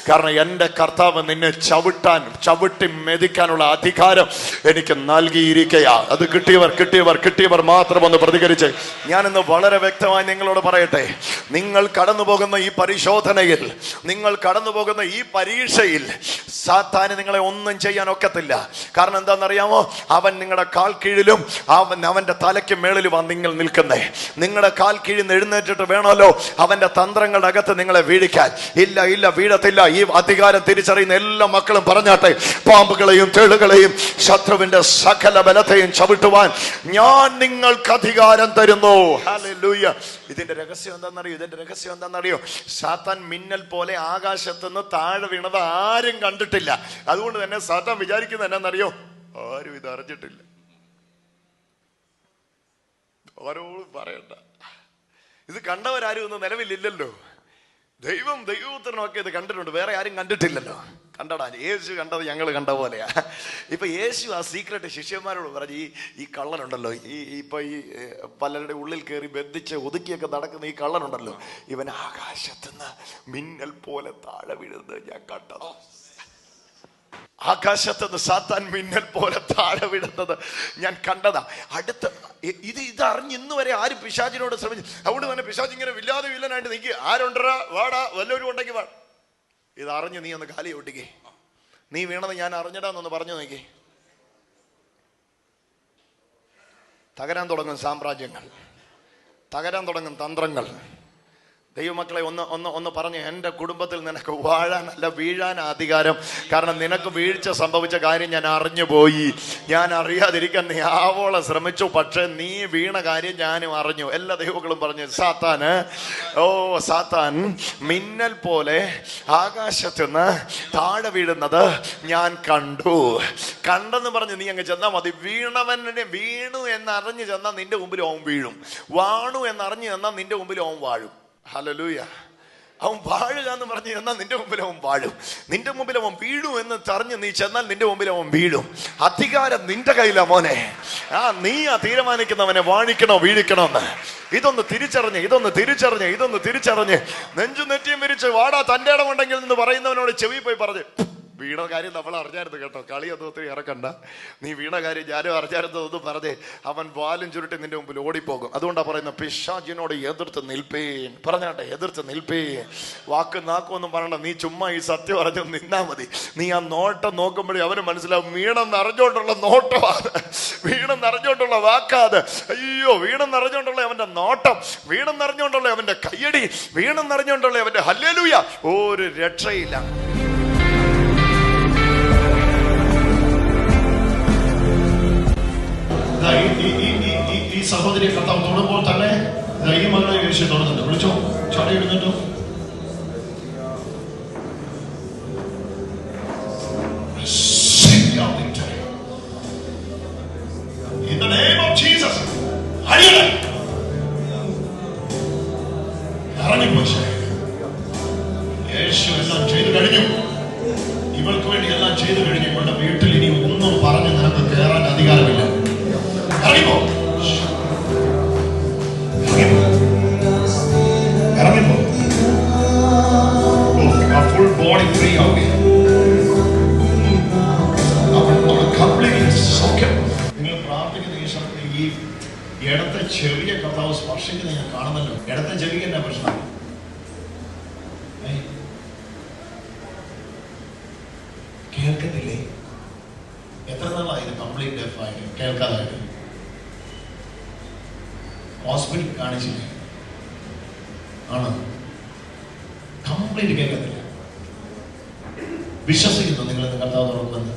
കാരണം എന്റെ കർത്താവ് നിന്നെ ചവിട്ടാൻ ചവിട്ടി മെതിക്കാനുള്ള അധികാരം എനിക്ക് നൽകിയിരിക്കയാ. അത് കിട്ടിയവർ കിട്ടിയവർ കിട്ടിയവർ മാത്രം ഒന്ന് പ്രതികരിച്ച്. ഞാൻ ഇന്ന് വളരെ വ്യക്തമായി നിങ്ങളോട് പറയട്ടെ. നിങ്ങൾ കടന്നു പോകുന്ന ഈ പരിശോധനയിൽ നിങ്ങൾ കടന്നു പോകുന്ന ഈ പരീക്ഷയിൽ സാത്താന് നിങ്ങളെ ഒന്നും ചെയ്യാൻ ഒക്കത്തില്ല. കാരണം എന്താണെന്നറിയാമോ? അവൻ നിങ്ങളുടെ കാൽ കീഴിലും അവൻ അവന്റെ തലയ്ക്ക് മേളിലുമാണ് നിങ്ങൾ നിൽക്കുന്നേ. നിങ്ങളുടെ കാൽ കീഴിൽ നിന്ന് എഴുന്നേറ്റിട്ട് വേണമല്ലോ അവന്റെ തന്ത്രങ്ങളുടെ അകത്ത് നിങ്ങളെ വീഴിക്കാൻ. ഇല്ല ഇല്ല വീഴത്തില്ല. ഈ അധികാരം തിരിച്ചറിയുന്ന എല്ലാ മക്കളും പറഞ്ഞാട്ടെ. പാമ്പുകളെയും തേളുകളെയും ശത്രുവിന്റെ സകല ബലത്തെയും ചവിട്ടുവാൻ ഞാൻ നിങ്ങൾക്ക് അധികാരം തരുന്നു. ഇതിന്റെ രഹസ്യം എന്താണെന്നറിയോ? ഇതിന്റെ രഹസ്യം എന്താണെന്നറിയോ? സാത്താൻ മിന്നൽ പോലെ ആകാശത്തുനിന്ന് താഴെ വീണത് ആരും കണ്ടിട്ടില്ല. അതുകൊണ്ട് തന്നെ സാത്താൻ വിചാരിക്കുന്നത് എന്നാന്നറിയോ ആരും ഇത് അറിഞ്ഞിട്ടില്ല. ആരോടും പറയണ്ട. ഇത് കണ്ടവരാരും ഒന്നും നിലവിലില്ലല്ലോ. ദൈവം ദൈവപുത്രനൊക്കെ ഇത് കണ്ടിട്ടുണ്ട്. വേറെ ആരും കണ്ടിട്ടില്ലല്ലോ. കണ്ടടാ യേശു കണ്ടത് ഞങ്ങൾ കണ്ട പോലെയാ. ഇപ്പൊ യേശു ആ സീക്രട്ട് ശിഷ്യന്മാരോട് പറഞ്ഞു ഈ ഈ കള്ളനുണ്ടല്ലോ ഈ ഇപ്പൊ ഈ പലരുടെ ഉള്ളിൽ കയറി ബന്ധിച്ച് ഒതുക്കിയൊക്കെ നടക്കുന്ന ഈ കള്ളനുണ്ടല്ലോ ഇവൻ ആകാശത്തുനിന്ന് മിന്നൽ പോലെ താഴെ വീഴുന്നത് ഞാൻ കണ്ടത്. ആകാശത്തുനിന്ന് സാത്താൻ മിന്നൽ പോലെ താഴെ വിടുന്നത് ഞാൻ കണ്ടതാ. അടുത്ത ഇത് ഇത് അറിഞ്ഞ് ഇന്ന് വരെ ആരും പിശാചിനോട് ശ്രമിച്ചു അതുകൊണ്ട് തന്നെ പിശാച് ഇങ്ങനെ വില്ലാതെ വില്ലനായിട്ട് നിൽക്കുക ആരുണ്ടറാ വാടാ? വല്ലവരും ഉണ്ടെങ്കിൽ വാ. ഇത് അറിഞ്ഞ് നീ ഒന്ന് കാലി ഒട്ടിക്കേ. നീ വീണത് ഞാൻ അറിഞ്ഞിടാന്നൊന്ന് പറഞ്ഞു നോക്കി. തകരാൻ തുടങ്ങും സാമ്രാജ്യങ്ങൾ. തകരാൻ തുടങ്ങും തന്ത്രങ്ങൾ. ദൈവമക്കളെ ഒന്ന് ഒന്ന് ഒന്ന് പറഞ്ഞു എന്റെ കുടുംബത്തിൽ നിനക്ക് വാഴാനല്ല വീഴാൻ അധികാരം. കാരണം നിനക്ക് വീഴ്ച സംഭവിച്ച കാര്യം ഞാൻ അറിഞ്ഞു പോയി. ഞാൻ അറിയാതിരിക്കാൻ നീ ആവോളം ശ്രമിച്ചു. പക്ഷെ നീ വീണ കാര്യം ഞാനും അറിഞ്ഞു. എല്ലാ ദൈവങ്ങളും പറഞ്ഞു സാത്താന് ഓ സാത്താൻ മിന്നൽ പോലെ ആകാശത്തുനിന്ന് താഴെ വീഴുന്നത് ഞാൻ കണ്ടു. കണ്ടെന്ന് പറഞ്ഞ് നീ അങ്ങ് ചെന്നാൽ മതി. വീണവനെ വീണു എന്നറിഞ്ഞ് ചെന്നാൽ നിന്റെ മുമ്പിൽ ഓം വീഴും. വാണു എന്നറിഞ്ഞ് ചെന്നാൽ നിന്റെ മുമ്പിൽ ഓം വാഴും. ഹലലൂയ അവൻ വാഴുക എന്ന് പറഞ്ഞ് ചെന്നാൽ നിന്റെ മുമ്പിൽ അവൻ വാഴും. നിന്റെ മുമ്പിൽ അവൻ വീഴും എന്ന് തറഞ്ഞ് നീ ചെന്നാൽ നിന്റെ മുമ്പിൽ അവൻ വീഴും. അധികാരം നിന്റെ കയ്യിലാ മോനെ. ആ നീ ആ തീരുമാനിക്കുന്നവനെ വാഴിക്കണോ വീഴിക്കണോ എന്ന്. ഇതൊന്ന് തിരിച്ചറിഞ്ഞ് ഇതൊന്ന് തിരിച്ചറിഞ്ഞ് ഇതൊന്ന് തിരിച്ചറിഞ്ഞ്. നെഞ്ചു നെറ്റിയും വിരിച്ച് വാടാ തന്റെ ഇടമുണ്ടെങ്കിൽ എന്ന് പറയുന്നവനോട് ചെവി പോയി പറഞ്ഞ്. വീണ കാര്യം നമ്മൾ അറിഞ്ഞായിരുന്നു കേട്ടോ. കളി ഒന്നും ഒത്തിരി ഇറക്കണ്ട. നീ വീണ കാര്യം ഞാനും അറിഞ്ഞായിരുന്നു എന്ന് പറഞ്ഞേ അവൻ വാലും ചുരുട്ടി നിന്റെ മുമ്പിൽ ഓടിപ്പോകും. അതുകൊണ്ടാണ് പറയുന്നത് പിശാജിനോട് എതിർത്ത് നിൽപ്പേൻ. പറഞ്ഞാട്ടെ എതിർത്ത് നിൽപ്പേൻ. വാക്ക് നാക്കൊന്നും പറയണ്ട നീ ചുമ്മാ ഈ സത്യം അറിഞ്ഞു നിന്നാ മതി. നീ ആ നോട്ടം നോക്കുമ്പോഴേ അവന് മനസ്സിലാവും വീണം അറിഞ്ഞുകൊണ്ടുള്ള നോട്ടമാണ്. വീണം അറിഞ്ഞുകൊണ്ടുള്ള വാക്കാത് അയ്യോ വീണം അറിഞ്ഞുകൊണ്ടുള്ള അവന്റെ നോട്ടം വീണം അറിഞ്ഞുകൊണ്ടുള്ള അവന്റെ കയ്യടി വീണം അറിഞ്ഞുകൊണ്ടുള്ള അവന്റെ ഹല്ലേലൂയ. ഒരു രക്ഷയില്ല. ഈ- സഹോദരി കർത്താവ് തൊടുമ്പോൾ തന്നെ ഈ മകളെ യേശു തൊടുന്നുണ്ട് വിളിച്ചോ? ചാടി കഴിഞ്ഞു. ഇവൾക്ക് വേണ്ടി എല്ലാം ചെയ്തു കഴിഞ്ഞു. ഇവളുടെ വീട്ടിൽ ഇനി ഒന്നും പറഞ്ഞ് നിനക്ക് കയറാൻ അധികാരമില്ല. ഇറങ്ങിപ്പോ ബോഡി ഫ്രീ ഈ ഇടത്തെ ചെറിയ കർത്താവ് സ്പർശിക്കുന്നത് ഞാൻ കാണുന്നല്ലോ. ഇടത്തെ ചെറിയ എന്നാ പ്രശ്നം ഏയ്. കേൾക്കുന്നില്ലേ എത്ര നാളായി ഇത് കംപ്ലീറ്റ് ഡെഫ് ആയിട്ട് കേൾക്കാതായിട്ട് ഹോസ്പിറ്റലിൽ കാണിച്ചില്ലേ ആണ് കംപ്ലീറ്റ് കേൾക്കത്തില്ല വിശ്വസിക്കുന്നു നിങ്ങൾ ഇന്ന് കർത്താവ് തുറക്കുമെന്ന്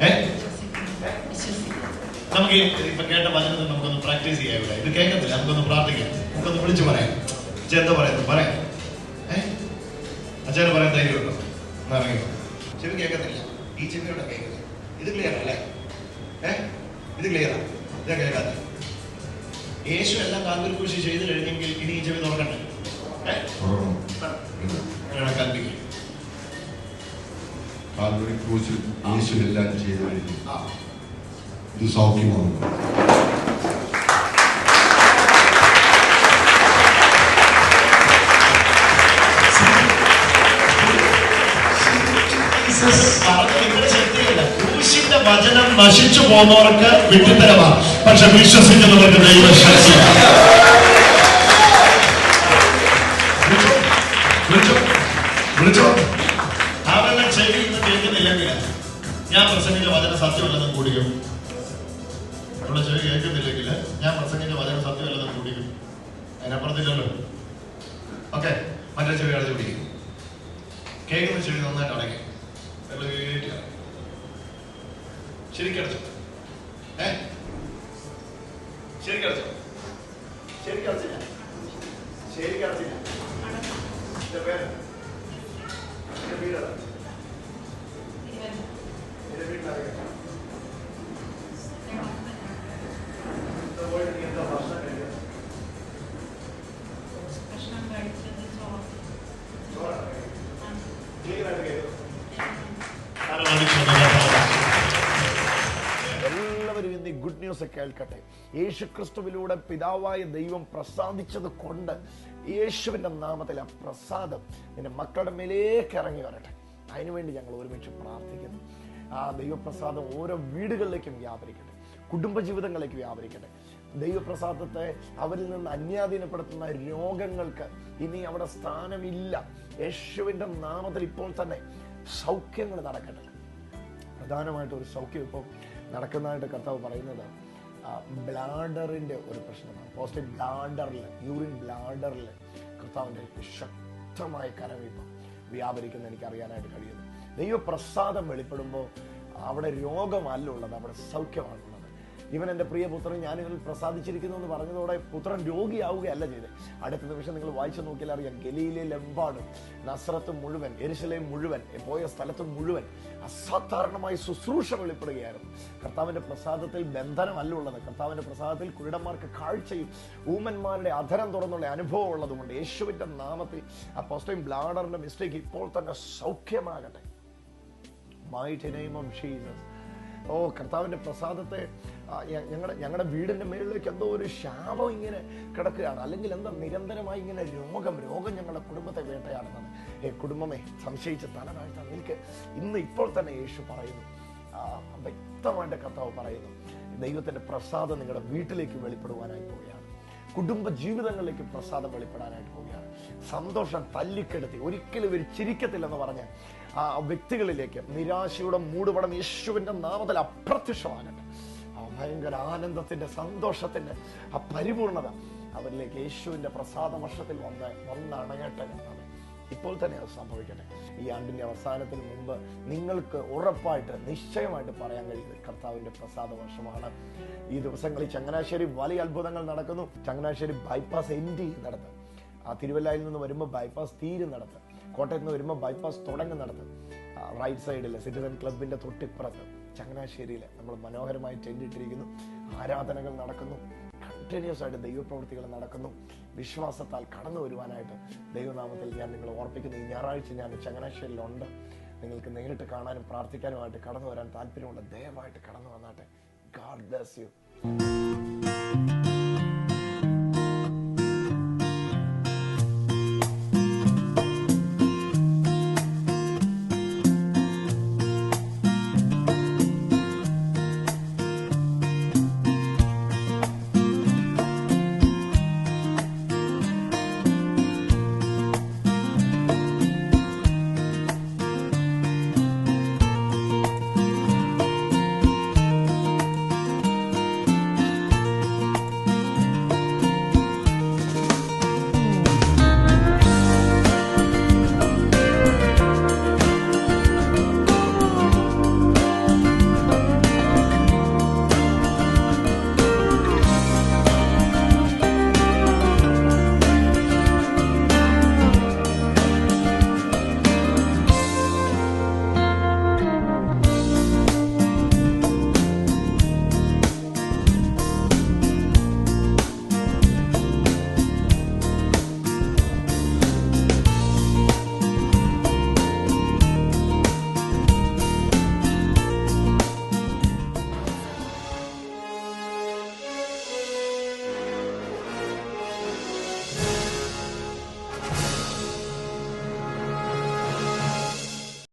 ഏ നമുക്ക് ഈ ഇപ്പൊ കേട്ട വചനത്തിൽ നമുക്കൊന്ന് പ്രാക്ടീസ് ചെയ്യാം ഇവിടെ ഇത് കേൾക്കത്തില്ല നമുക്കൊന്ന് പ്രാർത്ഥിക്കാം നമുക്കൊന്ന് വിളിച്ചു പറയാം. അച്ഛൻ എന്താ പറയുന്നത് പറയാം. ഏ? അച്ഛന് പറയാൻ ധൈര്യമുണ്ടോ ഉണ്ടോ എന്നറിയോ ചെവി കേൾക്കത്തില്ല. ഈ ചെവിയോടെ കേൾക്കുന്നത്. ഇത് ക്ലിയർ അല്ലേ? ഏ? ഇത് ക്ലിയറാ ഇതാ കേൾക്കാത്ത യേശു എല്ലാം കാന്തൂർ കൃഷി ചെയ്ത് കഴിഞ്ഞെങ്കിൽ ഇനി ഈ ചെവി തുറക്കണ്ടേ? ഏഹ് കൽപ്പിക്കും. കാൽവരി ക്രൂശിൽ യേശു എല്ലാം ചെയ്തു കഴിഞ്ഞു ഇത് സൗഖ്യമാണ് വചനം നശിച്ചു പോകുന്നവർക്ക് വിട്ടിത്തരമാണ് പക്ഷെ വിശ്വസിക്കുന്നവർക്ക് ദൈവശക്തി കേൾക്കുന്നില്ലെങ്കിൽ ഞാൻ പ്രസംഗിച്ച വചന സത്യമല്ലെന്ന് കൂടിയും. അവരുടെ ചെവി കേൾക്കുന്നില്ലെങ്കിൽ ഞാൻ പ്രസംഗിച്ച വചന സത്യമല്ലെന്ന് കൂടിയും. അതിനപ്പുറത്തില്ലല്ലോ. ഓക്കെ മറ്റേ ചെവി അടച്ചു പിടിക്കും. കേൾക്കുന്ന ചെവി നന്നായിട്ട് അടയ്ക്കും. ശരിക്കടച്ചോ കേൾക്കട്ടെ യേശു ക്രിസ്തുവിലൂടെ പിതാവായ ദൈവം പ്രസാദിച്ചത് കൊണ്ട് യേശുവിന്റെ നാമത്തിൽ ആ പ്രസാദം നിന്റെ മക്കളുടെ മേലേക്ക് ഇറങ്ങി വരട്ടെ. അതിനുവേണ്ടി ഞങ്ങൾ ഒരുമിച്ച് പ്രാർത്ഥിക്കുന്നു. ആ ദൈവപ്രസാദം ഓരോ വീടുകളിലേക്കും വ്യാപരിക്കട്ടെ. കുടുംബജീവിതങ്ങളിലേക്ക് വ്യാപരിക്കട്ടെ. ദൈവപ്രസാദത്തെ അവരിൽ നിന്ന് അന്യാധീനപ്പെടുത്തുന്ന രോഗങ്ങൾക്ക് ഇനി അവിടെ സ്ഥാനമില്ല. യേശുവിന്റെ നാമത്തിൽ ഇപ്പോൾ തന്നെ സൗഖ്യങ്ങൾ നടക്കട്ടെ. പ്രധാനമായിട്ട് ഒരു സൗഖ്യം ഇപ്പോൾ നടക്കുന്നതായിട്ട് കർത്താവ് പറയുന്നത് ബ്ലാഡറിന്റെ ഒരു പ്രശ്നമാണ് പോസ്റ്റ് ബ്ലാഡറിൽ യൂറിൻ ബ്ലാഡറിൽ കർത്താവിന്റെ ശക്തമായ കരവിപ്പം വ്യാപരിക്കുന്ന എനിക്ക് അറിയാനായിട്ട് കഴിയുന്നു. ദൈവപ്രസാദം വെളിപ്പെടുമ്പോൾ അവിടെ രോഗമല്ല ഉള്ളത് അവിടെ സൗഖ്യമാണുള്ളത് ഇവൻ എന്റെ പ്രിയപുത്രൻ ഞാൻ ഇവനിൽ പ്രസാദിച്ചിരിക്കുന്നു എന്ന് പറഞ്ഞതോടെ പുത്രൻ രോഗിയാവുകയല്ല ചെയ്തത് അടുത്ത നിമിഷം നിങ്ങൾ വായിച്ചു നോക്കിയാൽ അറിയാം ഗലീലയിലെമ്പാടും നസ്രത്ത് മുഴുവൻ എരിശലയും മുഴുവൻ പോയ സ്ഥലത്ത് മുഴുവൻ അസാധാരണമായി ശുശ്രൂഷ വെളിപ്പെടുകയായിരുന്നു. കർത്താവിന്റെ പ്രസാദത്തിൽ ബന്ധനമല്ല ഉള്ളത്. കർത്താവിന്റെ പ്രസാദത്തിൽ കുരുടന്മാർക്ക് കാഴ്ചയും ഊമന്മാരുടെ അധരം തുറന്നുള്ള അനുഭവം ഉള്ളതുകൊണ്ട് യേശുവിന്റെ നാമത്തിൽ ആ പോസ്റ്റയും ബ്ലാഡറിന്റെ മിസ്റ്റേക്ക് ഇപ്പോൾ തന്നെ സൗഖ്യമാകട്ടെ. Might name of Jesus oh കർത്താവിന്റെ പ്രസാദത്തെ ഞങ്ങളുടെ ഞങ്ങളുടെ വീടിന്റെ മേളിലേക്ക് എന്തോ ഒരു ശാപം ഇങ്ങനെ കിടക്കുകയാണ്. അല്ലെങ്കിൽ എന്താ നിരന്തരമായി ഇങ്ങനെ രോഗം രോഗം ഞങ്ങളുടെ കുടുംബത്തെ വേട്ടയാടുന്നത്. ഏ കുടുംബമേ സംശയിച്ച് തല താഴ്ത്താൻ നിൽക്ക്. ഇന്ന് ഇപ്പോൾ തന്നെ യേശു പറയുന്നു. വ്യക്തമായിട്ട് കർത്താവ് പറയുന്നു. ദൈവത്തിന്റെ പ്രസാദം നിങ്ങളുടെ വീട്ടിലേക്ക് വെളിപ്പെടുവാനായി പോവുകയാണ്. കുടുംബ ജീവിതങ്ങളിലേക്ക് പ്രസാദം വെളിപ്പെടാനായിട്ട് പോവുകയാണ്. സന്തോഷം തല്ലിക്കെടുത്തി. ഒരിക്കലും ഇവർ ചിരിക്കത്തില്ലെന്ന് പറഞ്ഞ് ആ വ്യക്തികളിലേക്ക് നിരാശയുടെ മൂടുപടം യേശുവിന്റെ നാമത്തിൽ അപ്രത്യക്ഷമാകട്ടെ. ആ ഭയങ്കര ആനന്ദത്തിന്റെ സന്തോഷത്തിന്റെ ആ പരിപൂർണത അവരിലേക്ക് യേശുവിന്റെ പ്രസാദ വർഷത്തിൽ വന്ന് കർത്താവേ. ഇപ്പോൾ തന്നെ അത് സംഭവിക്കട്ടെ. ഈ ആണ്ടിന്റെ അവസാനത്തിന് മുമ്പ് നിങ്ങൾക്ക് ഉറപ്പായിട്ട് നിശ്ചയമായിട്ട് പറയാൻ കഴിയുന്നത് കർത്താവിന്റെ പ്രസാദ വർഷമാണ്. ഈ ദിവസങ്ങളിൽ ചങ്ങനാശ്ശേരി വലിയ അത്ഭുതങ്ങൾ നടക്കുന്നു. ചങ്ങനാശ്ശേരി ബൈപ്പാസ് എൻഡ് നടത്തും. ആ തിരുവല്ലയിൽ നിന്ന് വരുമ്പോൾ ബൈപ്പാസ് തീരും നടത്തും. കോട്ടയത്ത് നിന്ന് വരുമ്പോൾ ബൈപ്പാസ് തുടങ്ങി നടത്തും റൈറ്റ് സൈഡിൽ സിറ്റിസൺ ക്ലബിന്റെ തൊട്ടിപ്പുറത്ത് ചങ്ങനാശ്ശേരിയിൽ നമ്മൾ മനോഹരമായി ടെന്റ് ഇട്ടിരിക്കുന്നു. ആരാധനകൾ നടക്കുന്നു. കണ്ടിന്യൂസ് ആയിട്ട് ദൈവപ്രവൃത്തികൾ നടക്കുന്നു. വിശ്വാസത്താൽ കടന്നു വരുവാനായിട്ട് ദൈവനാമത്തിൽ ഞാൻ നിങ്ങളെ ഓർപ്പിക്കുന്നു. ഈ ഞായറാഴ്ച ഞാൻ ചങ്ങനാശ്ശേരിയിലുണ്ട്. നിങ്ങൾക്ക് നേരിട്ട് കാണാനും പ്രാർത്ഥിക്കാനുമായിട്ട് കടന്നു വരാൻ താല്പര്യമുള്ള ദയവായിട്ട് കടന്നു വന്നാട്ടെ. God bless you